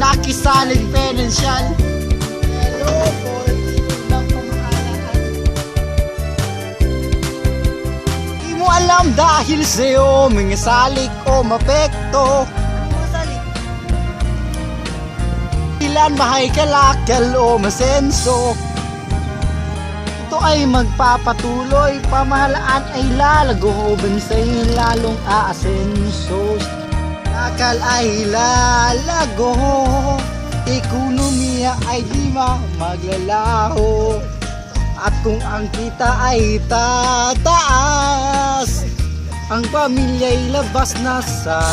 nakisalig financial. Hello, pamahalaan Di mo alam dahil sa'yo mga salik o mapekto. Ilan mahay kalakal o masenso. Ito ay magpapatuloy Pamahalaan ay lalago Bensay lalong aasenso Akal ay lalago. Ekonomiya ay di ma maglalaho. At kung ang kita ay tataas Ang pamilya'y labas na sa